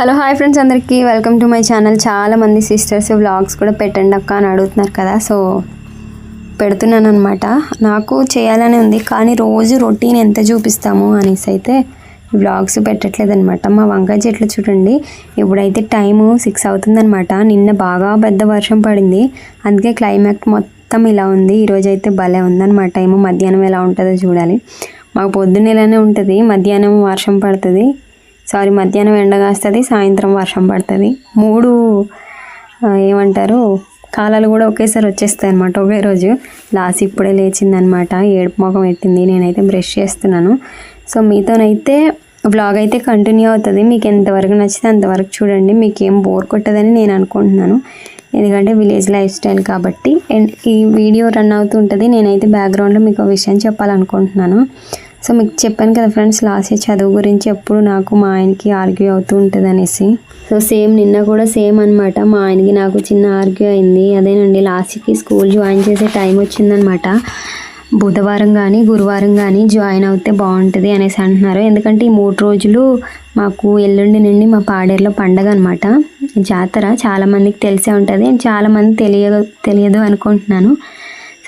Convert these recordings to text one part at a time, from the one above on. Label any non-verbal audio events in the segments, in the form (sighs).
Hello hi friends అందరికీ. Welcome to my channel. చాలా మంది సిస్టర్స్ వ్లాగ్స్ కూడా పెట్టండి అక్క అని అడుగుతున్నారు కదా. సో పెడుతున్నాను అనమాట నాకు చేయాలని ఉంది కానీ రోజు రొటీన్ ఎంత చూపిస్తాము అనేసి అయితే వ్లాగ్స్ పెట్టట్లేదు అనమాట మా వంకాయ చెట్లు చూడండి. ఇప్పుడైతే టైము సిక్స్ అవుతుందనమాట నిన్న బాగా పెద్ద వర్షం పడింది. అందుకే క్లైమాక్ మొత్తం ఇలా ఉంది. ఈరోజు అయితే భలే ఉందనమాట ఏమో మధ్యాహ్నం ఎలా ఉంటుందో చూడాలి. మాకు పొద్దున్న ఇలానే ఉంటుంది. మధ్యాహ్నం వర్షం పడుతుంది. సారీ మధ్యాహ్నం ఎండ కాస్తుంది సాయంత్రం వర్షం పడుతుంది. మూడు ఏమంటారు కాలాలు కూడా ఒకేసారి వచ్చేస్తాయి అనమాట ఒకే రోజు. లాస్ట్ ఇప్పుడే లేచిందనమాట ఏడుపు మొఖం పెట్టింది నేనైతే బ్రష్ చేస్తున్నాను. సో మీతోనైతే వ్లాగ్ అయితే కంటిన్యూ అవుతుంది. మీకు ఎంతవరకు నచ్చితే అంతవరకు చూడండి. మీకు ఏం బోర్ కొట్టదని నేను అనుకుంటున్నాను. ఎందుకంటే విలేజ్ లైఫ్ స్టైల్ కాబట్టి. అండ్ ఈ వీడియో రన్ అవుతూ ఉంటుంది. నేనైతే బ్యాక్గ్రౌండ్లో మీకు ఒక విషయం చెప్పాలనుకుంటున్నాను. సో మీకు చెప్పాను కదా ఫ్రెండ్స్ లాస్ట్ ఇయర్ చదువు గురించి ఎప్పుడు నాకు మా ఆయనకి ఆర్గ్యూ అవుతూ ఉంటుంది అనేసి సో సేమ్ నిన్న కూడా సేమ్ అనమాట మా ఆయనకి నాకు చిన్న ఆర్గ్యూ అయింది. అదేనండి లాస్ట్కి స్కూల్ జాయిన్ చేసే టైం వచ్చిందనమాట బుధవారం కానీ గురువారం కానీ జాయిన్ అవుతే బాగుంటుంది అనేసి అంటున్నారు. ఎందుకంటే ఈ మూడు రోజులు మాకు ఎల్లుండి నుండి మా పాడేరులో పండగ అనమాట జాతర చాలామందికి తెలిసే ఉంటుంది. అండ్ చాలామంది తెలియదు తెలియదు అనుకుంటున్నాను.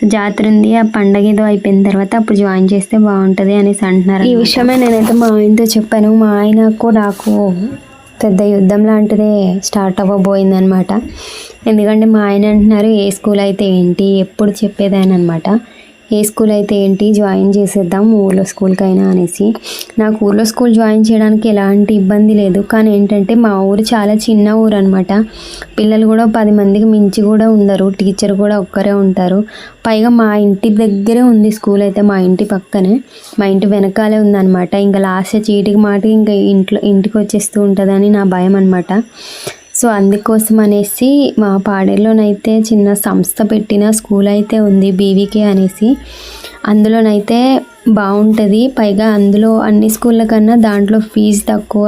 జాతర ఉంది. ఆ పండగ ఏదో అయిపోయిన తర్వాత అప్పుడు జాయిన్ చేస్తే బాగుంటుంది అనేసి అంటున్నారు ఈ విషయమే నేనైతే మా ఆయనతో చెప్పాను. మా ఆయనకు నాకు పెద్ద యుద్ధం లాంటిదే స్టార్ట్ అవ్వబోయింది అనమాట ఎందుకంటే మా ఆయన అంటున్నారు ఏ స్కూల్ అయితే ఏంటి? ఎప్పుడు చెప్పేది ఆయన అనమాట ఏ స్కూల్ అయితే ఏంటి జాయిన్ చేసేద్దాం ఊర్లో స్కూల్కైనా అనేసి. నాకు ఊర్లో స్కూల్ జాయిన్ చేయడానికి ఎలాంటి ఇబ్బంది లేదు. కానీ ఏంటంటే మా ఊరు చాలా చిన్న ఊరు అనమాట పిల్లలు కూడా పది మందికి మించి కూడా ఉండరు. టీచర్ కూడా ఒక్కరే ఉంటారు. పైగా మా ఇంటి దగ్గరే ఉంది స్కూల్ అయితే మా ఇంటి పక్కనే. మా ఇంటి వెనకాలే ఉందన్నమాట. ఇంకా లాస్ట్ చీటికి మాటికి ఇంకా ఇంట్లో ఇంటికి వచ్చేస్తూ ఉంటుందని నా భయం అనమాట సో అందుకోసం అనేసి మా పాడేలోనైతే చిన్న సంస్థ పెట్టిన స్కూల్ అయితే ఉంది బీవీకే అనేసి. అందులోనైతే బాగుంటుంది పైగా అందులో అన్ని స్కూళ్ళ కన్నా దాంట్లో ఫీజు తక్కువ.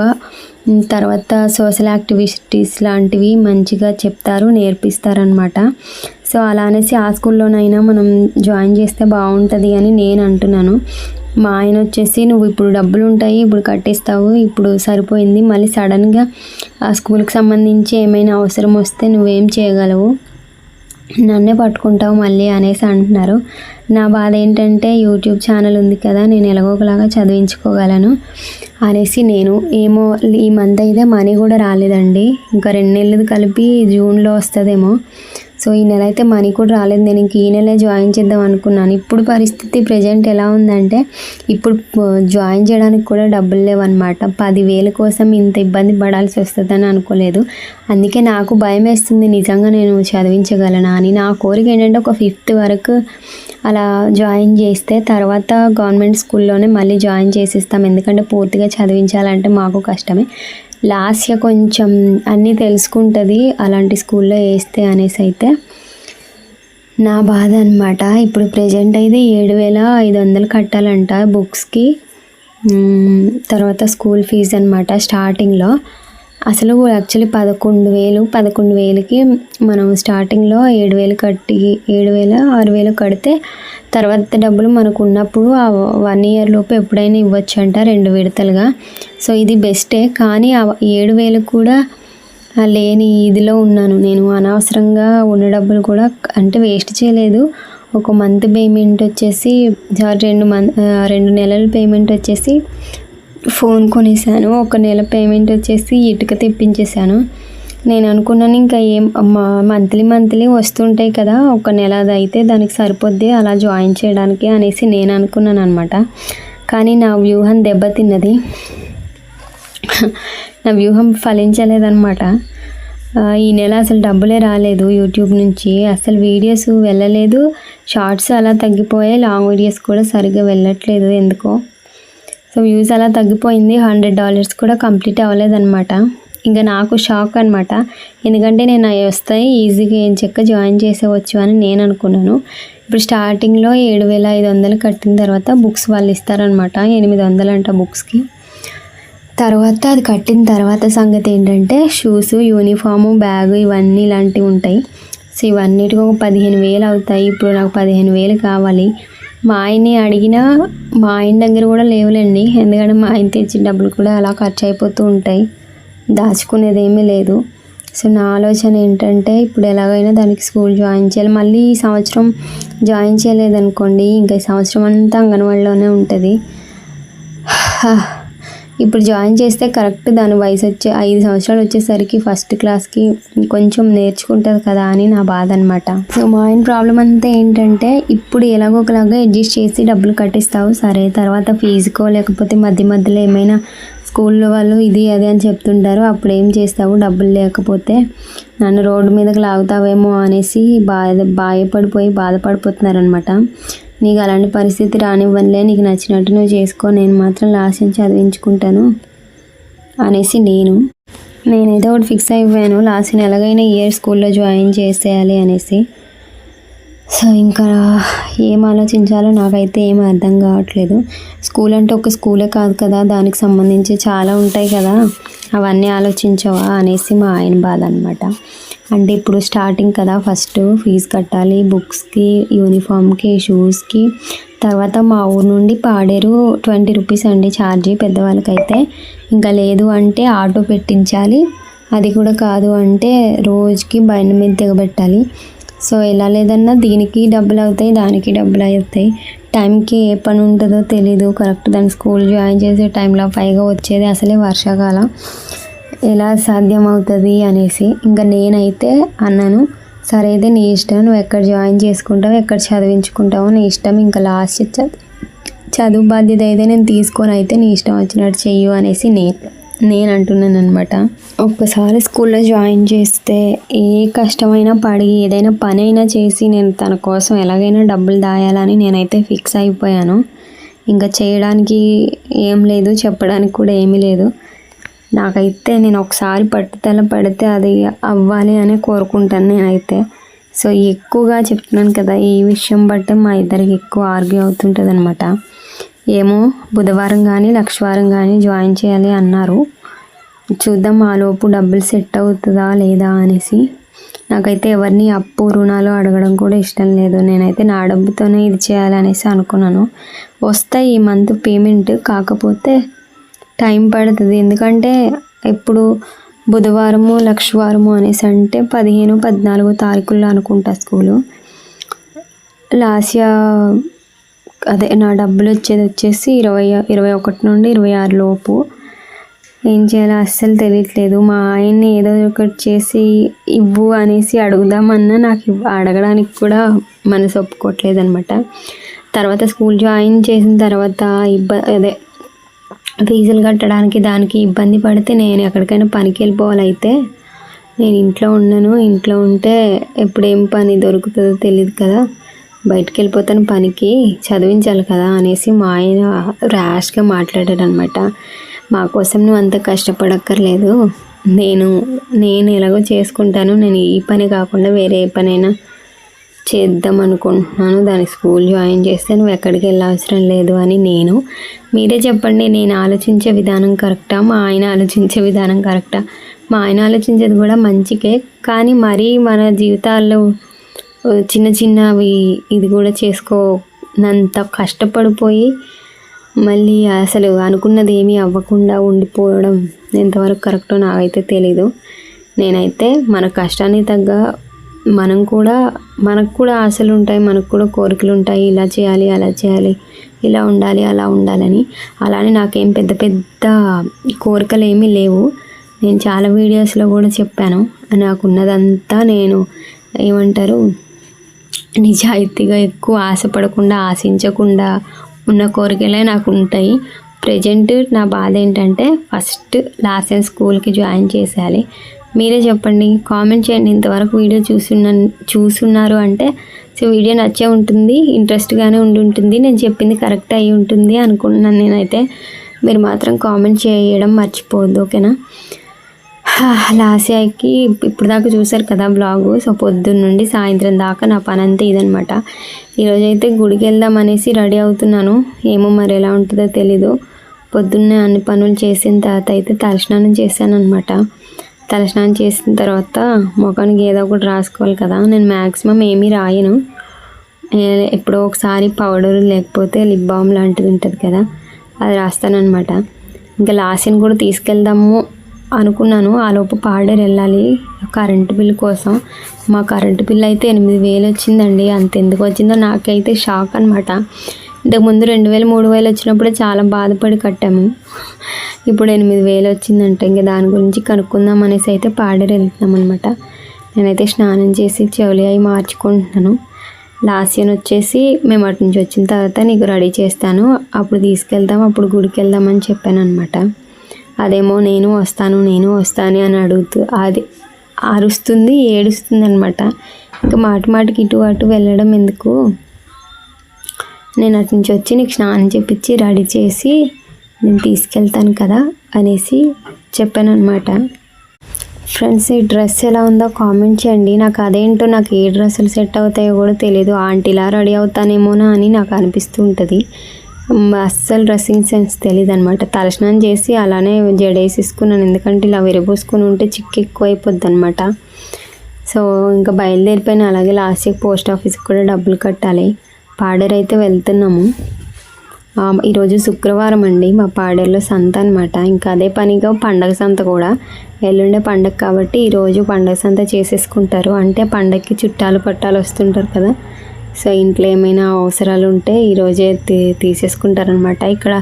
తర్వాత సోషల్ యాక్టివిటీస్ లాంటివి మంచిగా చెప్తారు నేర్పిస్తారనమాట సో అలా అనేసి ఆ స్కూల్లోనైనా మనం జాయిన్ చేస్తే బాగుంటుంది అని నేను అంటున్నాను. మా ఆయన వచ్చేసి నువ్వు ఇప్పుడు డబ్బులు ఉంటాయి ఇప్పుడు కట్టేస్తావు ఇప్పుడు సరిపోయింది మళ్ళీ సడన్గా ఆ స్కూల్కి సంబంధించి ఏమైనా అవసరం వస్తే నువ్వేం చేయగలవు? నన్నే పట్టుకుంటావు మళ్ళీ అనేసి అంటున్నారు. నా బాధ ఏంటంటే యూట్యూబ్ ఛానల్ ఉంది కదా నేను ఎలాగోకలాగా చదివించుకోగలను అనేసి నేను ఏమో ఈ మంత్ అయితే మనీ కూడా రాలేదండి. ఇంకా రెండు నెలలు కలిపి జూన్లో వస్తుందేమో. సో ఈ నెల అయితే మనీ కూడా రాలేదు. నేను ఇంక ఈ నెలే జాయిన్ చేద్దాం అనుకున్నాను. ఇప్పుడు పరిస్థితి ప్రజెంట్ ఎలా ఉందంటే ఇప్పుడు జాయిన్ చేయడానికి కూడా డబ్బులు లేవన్నమాట. పదివేల కోసం ఇంత ఇబ్బంది పడాల్సి వస్తుందని అనుకోలేదు. అందుకే నాకు భయం వేస్తుంది. నిజంగా నేను చదివించగలనా అని. నా కోరిక ఏంటంటే ఒక ఫిఫ్త్ వరకు అలా జాయిన్ చేస్తే తర్వాత గవర్నమెంట్ స్కూల్లోనే మళ్ళీ జాయిన్ చేసిస్తాం. ఎందుకంటే పూర్తిగా చదివించాలంటే మాకు కష్టమే. లాస్ట్ కొంచెం అన్నీ తెలుసుకుంటుంది అలాంటి స్కూల్లో వేస్తే అనేసి అయితే నా బాధ అనమాట ఇప్పుడు ప్రజెంట్ అయితే ఏడు వేల ఐదు వందలు కట్టాలంట బుక్స్కి. తర్వాత స్కూల్ ఫీజు అనమాట స్టార్టింగ్లో. అసలు యాక్చువల్లీ పదకొండు వేలు పదకొండు వేలకి మనం స్టార్టింగ్లో ఏడు వేలు కట్టి ఏడు వేల ఆరు వేలు కడితే తర్వాత డబ్బులు మనకు ఉన్నప్పుడు ఆ వన్ ఇయర్ లోపు ఎప్పుడైనా ఇవ్వచ్చు అంట రెండు విడతలుగా. సో ఇది బెస్టే. కానీ ఆ ఏడు వేలు కూడా లేని ఇదిలో ఉన్నాను. నేను అనవసరంగా ఉన్న డబ్బులు కూడా అంటే వేస్ట్ చేయలేదు. ఒక మంత్ పేమెంట్ వచ్చేసి రెండు మంత్ రెండు నెలల పేమెంట్ వచ్చేసి ఫోన్ కొనేసాను. ఒక నెల పేమెంట్ వచ్చేసి ఇటుక తెప్పించేశాను నేను అనుకున్నాను ఇంకా ఏం మంత్లీ మంత్లీ వస్తుంటాయి కదా ఒక నెల అది అయితే దానికి సరిపోద్ది అలా జాయిన్ చేయడానికి అనేసి నేను అనుకున్నాను అనమాట కానీ నా వ్యూహం దెబ్బతిన్నది. నా వ్యూహం ఫలించలేదన్నమాట. ఈ నెల అసలు డబ్బులే రాలేదు యూట్యూబ్ నుంచి. అసలు వీడియోస్ వెళ్ళలేదు. షార్ట్స్ అలా తగ్గిపోయాయి. లాంగ్ వీడియోస్ కూడా సరిగ్గా వెళ్ళట్లేదు. ఎందుకో? సో వ్యూస్ అలా తగ్గిపోయింది. హండ్రెడ్ డాలర్స్ కూడా కంప్లీట్ అవ్వలేదన్నమాట. ఇంకా నాకు షాక్ అనమాట ఎందుకంటే నేను అవి వస్తాయి. ఈజీగా ఏం చెక్క జాయిన్ చేసేవచ్చు అని నేను అనుకున్నాను. ఇప్పుడు స్టార్టింగ్లో ఏడు వేల ఐదు వందలు కట్టిన తర్వాత బుక్స్ వాళ్ళు ఇస్తారనమాట ఎనిమిది వందలు అంట బుక్స్కి. తర్వాత అది కట్టిన తర్వాత సంగతి ఏంటంటే షూస్ యూనిఫాము బ్యాగ్ ఇవన్నీ ఇలాంటివి ఉంటాయి. సో ఇవన్నిటికి ఒక పదిహేను వేలు అవుతాయి. ఇప్పుడు నాకు పదిహేను వేలు కావాలి. మా ఆయన్ని అడిగినా మా ఆయన దగ్గర కూడా లేవులేండి. ఎందుకంటే మా ఆయన తెచ్చిన డబ్బులు కూడా అలా ఖర్చు అయిపోతూ ఉంటాయి. దాచుకునేది ఏమీ లేదు. సో నా ఆలోచన ఏంటంటే ఇప్పుడు ఎలాగైనా దానికి స్కూల్ జాయిన్ చేయాలి. మళ్ళీ ఈ సంవత్సరం జాయిన్ చేయలేదనుకోండి. ఇంకా ఈ సంవత్సరం అంతా అంగన్వాడిలోనే ఉంటుంది. (sighs) ఇప్పుడు జాయిన్ చేస్తే కరెక్ట్ దాని వయసు వచ్చే ఐదు సంవత్సరాలు వచ్చేసరికి ఫస్ట్ క్లాస్కి కొంచెం నేర్చుకుంటుంది కదా అని నా బాధ అనమాట సో మా ఆయన ప్రాబ్లం అంతా ఏంటంటే ఇప్పుడు ఎలాగో ఒకలాగా అడ్జస్ట్ చేసి డబ్బులు కట్టిస్తావు సరే తర్వాత ఫీజుకో లేకపోతే మధ్య మధ్యలో ఏమైనా స్కూల్లో వాళ్ళు ఇది అది అని చెప్తుంటారు అప్పుడు ఏం చేస్తావు? డబ్బులు లేకపోతే నన్ను రోడ్డు మీదకి లాగుతావేమో అనేసి బాధ బాధపడిపోయి బాధపడిపోతున్నారనమాట నీకు అలాంటి పరిస్థితి రానివ్వనులే నీకు నచ్చినట్టు నువ్వు చేసుకో నేను మాత్రం లాస్ట్ నుంచి చదివించుకుంటాను అనేసి నేను నేనైతే ఒకటి ఫిక్స్ అయిపోయాను. లాస్ట్ ఎలాగైనా ఇయర్ స్కూల్లో జాయిన్ చేసేయాలి అనేసి. సో ఇంకా ఏం ఆలోచించాలో నాకైతే ఏం అర్థం కావట్లేదు. స్కూల్ అంటే ఒక స్కూలే కాదు కదా దానికి సంబంధించి చాలా ఉంటాయి కదా అవన్నీ ఆలోచించవా అనేసి మా ఆయన బాధ అనమాట అంటే ఇప్పుడు స్టార్టింగ్ కదా ఫస్ట్ ఫీజు కట్టాలి బుక్స్కి యూనిఫామ్కి షూస్కి తర్వాత మా ఊరు నుండి పాడేరు ట్వంటీ రూపీస్ అండి ఛార్జీ పెద్దవాళ్ళకైతే. ఇంకా లేదు అంటే ఆటో పెట్టించాలి. అది కూడా కాదు అంటే రోజుకి బండి మీద దిగబెట్టాలి సో ఎలా లేదన్నా దీనికి డబ్బులు అవుతాయి దానికి డబ్బులు అవుతాయి. టైంకి ఏ పని ఉంటుందో తెలీదు. కరెక్ట్ దాని స్కూల్ జాయిన్ చేసే టైంలో పైగా వచ్చేది అసలే వర్షాకాలం. ఎలా సాధ్యం అవుతుంది అనేసి. ఇంకా నేనైతే అన్నాను సరే అయితే నీ ఇష్టం నువ్వు ఎక్కడ జాయిన్ చేసుకుంటావు ఎక్కడ చదివించుకుంటావో నీ ఇష్టం ఇంకా లాస్ట్ చదువు బాధ్యత అయితే నేను తీసుకొని అయితే నీ ఇష్టం వచ్చినట్టు చెయ్యు అనేసి నేను నేను అంటున్నాను అనమాట ఒక్కసారి స్కూల్లో జాయిన్ చేస్తే ఏ కష్టమైనా పడి ఏదైనా పని అయినా చేసి నేను తన కోసం ఎలాగైనా డబ్బులు దాయాలని నేనైతే ఫిక్స్ అయిపోయాను. ఇంకా చేయడానికి ఏం లేదు చెప్పడానికి కూడా ఏమీ లేదు. నాకైతే నేను ఒకసారి పట్టుదల పడితే అది అవ్వాలి అని కోరుకుంటాను నేనైతే. సో ఎక్కువగా చెప్తున్నాను కదా ఈ విషయం బట్టే మా ఇద్దరికి ఎక్కువ ఆర్గ్యూ అవుతుంటుంది అనమాట ఏమో బుధవారం కానీ లక్షవారం కానీ జాయిన్ చేయాలి అన్నారు. చూద్దాం ఆ లోపు డబ్బులు సెట్ అవుతుందా లేదా అనేసి. నాకైతే ఎవరిని అప్పు రుణాలు అడగడం కూడా ఇష్టం లేదు. నేనైతే నా డబ్బుతోనే ఇది చేయాలనేసి అనుకున్నాను. వస్తాయి ఈ మంత్ పేమెంట్ కాకపోతే టైం పడుతుంది. ఎందుకంటే ఇప్పుడు బుధవారము లక్షవారము అనేసి అంటే పదిహేను పద్నాలుగు తారీఖుల్లో అనుకుంటా స్కూలు. లాస్ట్ అదే నా డబ్బులు వచ్చేది వచ్చేసి ఇరవై ఇరవై ఒకటి నుండి ఇరవై ఆరు లోపు. ఏం చేయాలో అస్సలు తెలియట్లేదు. మా ఆయన్ని ఏదో ఒకటి చేసి ఇవ్వు అనేసి అడుగుదామన్నా నాకు ఇవ్వ- అడగడానికి కూడా మనసు ఒప్పుకోవట్లేదు అనమాట తర్వాత స్కూల్ జాయిన్ చేసిన తర్వాత ఇబ్బ అదే ఫీజులు కట్టడానికి దానికి ఇబ్బంది పడితే నేను ఎక్కడికైనా పనికి వెళ్ళిపోవాలైతే నేను ఇంట్లో ఉండను. ఇంట్లో ఉంటే ఎప్పుడేం పని దొరుకుతుందో తెలియదు కదా. బయటికి వెళ్ళిపోతాను పనికి చదివించాలి కదా అనేసి మా ఆయన ర్యాష్గా మాట్లాడాడు అనమాట మా కోసం నువ్వు అంత కష్టపడక్కర్లేదు. నేను నేను ఎలాగో చేసుకుంటాను. నేను ఈ పని కాకుండా వేరే ఏ పనైనా చేద్దాం అనుకుంటున్నాను. దాని స్కూల్ జాయిన్ చేస్తే నువ్వు ఎక్కడికి వెళ్ళవసరం లేదు అని నేను. మీరే చెప్పండి నేను ఆలోచించే విధానం కరెక్టా? మా ఆయన ఆలోచించే విధానం కరెక్టా? మా ఆయన ఆలోచించేది కూడా మంచికే కానీ మరీ మన జీవితాల్లో చిన్న చిన్నవి ఇది కూడా చేసుకోనంత కష్టపడిపోయి మళ్ళీ అసలు అనుకున్నది ఏమీ అవ్వకుండా ఉండిపోవడం ఎంతవరకు కరెక్టో నాకైతే తెలీదు. నేనైతే మన కష్టానికి తగ్గ మనం కూడా మనకు కూడా ఆశలు ఉంటాయి మనకు కూడా కోరికలు ఉంటాయి. ఇలా చేయాలి అలా చేయాలి ఇలా ఉండాలి అలా ఉండాలని. అలానే నాకేం పెద్ద పెద్ద కోరికలు ఏమీ లేవు. నేను చాలా వీడియోస్లో కూడా చెప్పాను. నాకున్నదంతా నేను ఏమంటారు నిజాయితీగా ఎక్కువ ఆశపడకుండా ఆశించకుండా ఉన్న కోరికలే నాకు ఉంటాయి ప్రజెంట్ నా బాధ ఏంటంటే ఫస్ట్ లాస్ట్ టైం స్కూల్కి జాయిన్ చేసేయాలి మీరే చెప్పండి కామెంట్ చేయండి. ఇంతవరకు వీడియో చూసిన చూసున్నారు అంటే సో వీడియో నచ్చే ఉంటుంది ఇంట్రెస్ట్గానే ఉండి ఉంటుంది నేను చెప్పింది కరెక్ట్ అయి ఉంటుంది అనుకుంటున్నాను నేనైతే. మీరు మాత్రం కామెంట్ చేయడం మర్చిపోవద్దు ఓకేనా? లాస్యాకి ఇప్పుడు దాకా చూసారు కదా బ్లాగు సో పొద్దున్న నుండి సాయంత్రం దాకా నా పని అంతా ఇదనమాట ఈరోజు అయితే గుడికి వెళ్దాం అనేసి రెడీ అవుతున్నాను. ఏమో మరి ఎలా ఉంటుందో తెలీదు. పొద్దున్నే అన్ని పనులు చేసిన తర్వాత అయితే తలస్నానం చేశాను అనమాట తలస్నానం చేసిన తర్వాత ముఖానికి ఏదో ఒకటి రాసుకోవాలి కదా. నేను మ్యాక్సిమం ఏమీ రాయను. ఎప్పుడో ఒకసారి పౌడర్ లేకపోతే లిప్ బామ్ లాంటిది ఉంటుంది కదా అది రాస్తానమాట ఇంకా లాస్ట్ని కూడా తీసుకెళ్దాము అనుకున్నాను. ఆ లోపు పాడేరు వెళ్ళాలి. కరెంటు బిల్ కోసం. మా కరెంటు బిల్ అయితే ఎనిమిది వేలు వచ్చిందండి. అంత ఎందుకు వచ్చిందో నాకైతే షాక్ అనమాట ఇంతకుముందు రెండు వేలు మూడు వేలు వచ్చినప్పుడే చాలా బాధపడి కట్టాము. ఇప్పుడు ఎనిమిది వేలు వచ్చిందంటే. ఇంకా దాని గురించి కనుక్కుందాం అనేసి అయితే పాడేరు వెళ్తున్నాం అనమాట నేనైతే స్నానం చేసి చెవులు అవి మార్చుకుంటున్నాను. లాస్ట్ వచ్చేసి మేము అటు నుంచి వచ్చిన తర్వాత నీకు రెడీ చేస్తాను. అప్పుడు తీసుకెళ్తాం అప్పుడు గుడికి వెళ్దామని చెప్పాను అనమాట అదేమో నేను వస్తాను నేను వస్తాను అని అడుగుతూ అది అరుస్తుంది ఏడుస్తుంది అనమాట ఇంకా మాటి మాటికి ఇటు అటు వెళ్ళడం ఎందుకు? నేను అటు నుంచి వచ్చి నీకు స్నానం చేపించి రెడీ చేసి నేను తీసుకెళ్తాను కదా అనేసి చెప్పాను అనమాట ఫ్రెండ్స్ ఈ డ్రెస్ ఎలా ఉందో కామెంట్ చేయండి. నాకు అదేంటో నాకు ఏ డ్రెస్సులు సెట్ అవుతాయో కూడా తెలియదు ఆంటీలా రెడీ అవుతానేమోనా అని నాకు అనిపిస్తూ ఉంటుంది. అస్సలు డ్రెస్సింగ్ సెన్స్ తెలియదు అనమాట తలస్నానం చేసి అలానే జడేసేసుకున్నాను ఎందుకంటే ఇలా విరబోసుకుని ఉంటే చిక్కు ఎక్కువ అయిపోద్ది అనమాట సో ఇంకా బయలుదేరిపోయిన అలాగే లాస్ట్ పోస్ట్ ఆఫీస్కి కూడా డబ్బులు కట్టాలి. పాడేరు అయితే వెళ్తున్నాము. ఈరోజు శుక్రవారం అండి. మా పాడేరులో సంత అనమాట ఇంకా అదే పనిగా పండగ సంత కూడా. ఎల్లుండే పండగ కాబట్టి ఈరోజు పండగ సంత చేసేసుకుంటారు. అంటే పండగకి చుట్టాలు పట్టాలు వస్తుంటారు కదా. సో ఇంట్లో ఏమైనా అవసరాలు ఉంటే ఈరోజే తీ తీసేసుకుంటారనమాట ఇక్కడ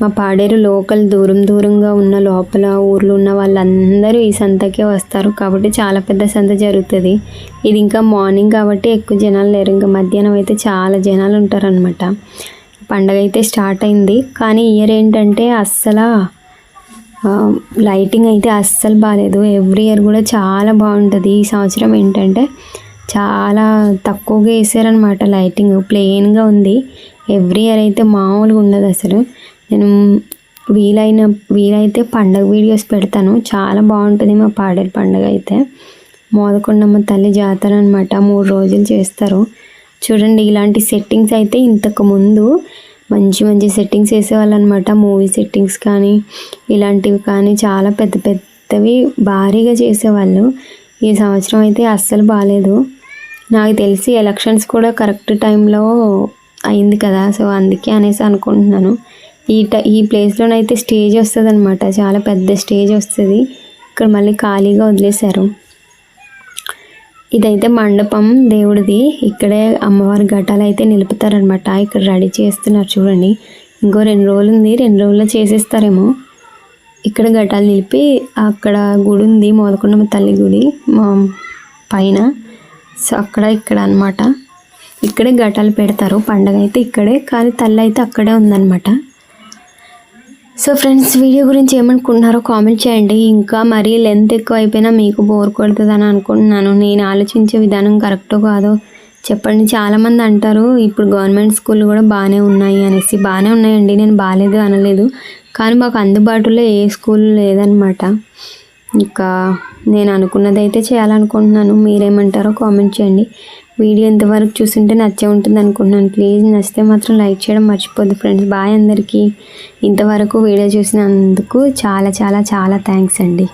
మా పాడేరు లోకల్ దూరం దూరంగా ఉన్న లోపల ఊర్లో ఉన్న వాళ్ళందరూ ఈ సంతకే వస్తారు. కాబట్టి చాలా పెద్ద సంత జరుగుతుంది. ఇది ఇంకా మార్నింగ్ కాబట్టి ఎక్కువ జనాలు లేరు. ఇంకా మధ్యాహ్నం అయితే చాలా జనాలు ఉంటారనమాట పండగ అయితే స్టార్ట్ అయింది. కానీ ఇయర్ ఏంటంటే అస్సలు లైటింగ్ అయితే అస్సలు బాగాలేదు ఎవ్రీ ఇయర్ కూడా చాలా బాగుంటుంది. ఈ సంవత్సరం ఏంటంటే చాలా తక్కువగా వేసారనమాట లైటింగ్. ప్లెయిన్గా ఉంది. ఎవ్రీ ఇయర్ అయితే మామూలుగా ఉండదు అసలు. నేను వీలైన వీలైతే పండగ వీడియోస్ పెడతాను. చాలా బాగుంటుంది మా పాడేరు పండగ అయితే. మోదకొండమ్మ తల్లి జాతర అనమాట మూడు రోజులు చేస్తారు. చూడండి ఇలాంటి సెట్టింగ్స్ అయితే ఇంతకు ముందు మంచి మంచి సెట్టింగ్స్ వేసేవాళ్ళు అనమాట మూవీ సెట్టింగ్స్ కానీ ఇలాంటివి కానీ చాలా పెద్ద పెద్దవి భారీగా చేసేవాళ్ళు. ఈ సంవత్సరం అయితే అస్సలు బాగాలేదు. నాకు తెలిసి ఎలక్షన్స్ కూడా కరెక్ట్ టైంలో అయింది కదా. సో అందుకే అనేసి అనుకుంటున్నాను. ఈ ట ఈ ప్లేస్లోనైతే స్టేజ్ వస్తుంది అనమాట చాలా పెద్ద స్టేజ్ వస్తుంది. ఇక్కడ మళ్ళీ ఖాళీగా వదిలేశారు. ఇదైతే మండపం దేవుడిది. ఇక్కడే అమ్మవారి ఘటాలు అయితే నిలుపుతారనమాట ఇక్కడ రెడీ చేస్తున్నారు చూడండి. ఇంకో రెండు రోజులు ఉంది రెండు రోజుల్లో చేసేస్తారేమో. ఇక్కడ ఘటాలు నిలిపి అక్కడ గుడి ఉంది మోదకొండమ్మ తల్లి గుడి. మా పైన. సో అక్కడ ఇక్కడ అన్నమాట. ఇక్కడే ఘటాలు పెడతారు. పండగ అయితే ఇక్కడే. కానీ తల్లి అయితే అక్కడే ఉందన్నమాట. సో ఫ్రెండ్స్ వీడియో గురించి ఏమనుకుంటున్నారో కామెంట్ చేయండి. ఇంకా మరీ లెంత్ ఎక్కువ అయిపోయినా మీకు బోర్ కొడుతుందని అనుకుంటున్నాను. నేను ఆలోచించే విధానం కరెక్టో కాదో చెప్పండి. చాలామంది అంటారు ఇప్పుడు గవర్నమెంట్ స్కూల్ కూడా బాగానే ఉన్నాయి అనేసి. బాగానే ఉన్నాయండి. నేను బాగాలేదు అనలేదు. కానీ మాకు అందుబాటులో ఏ స్కూల్ లేదనమాట ఇంకా నేను అనుకున్నది అయితే చేయాలనుకుంటున్నాను. మీరేమంటారో కామెంట్ చేయండి. వీడియో ఇంతవరకు చూస్తుంటే నచ్చే ఉంటుంది అనుకుంటున్నాను. ప్లీజ్ నచ్చితే మాత్రం లైక్ చేయడం మర్చిపోద్దు ఫ్రెండ్స్. బాయ్ అందరికీ. ఇంతవరకు వీడియో చూసినందుకు చాలా చాలా చాలా థ్యాంక్స్ అండి.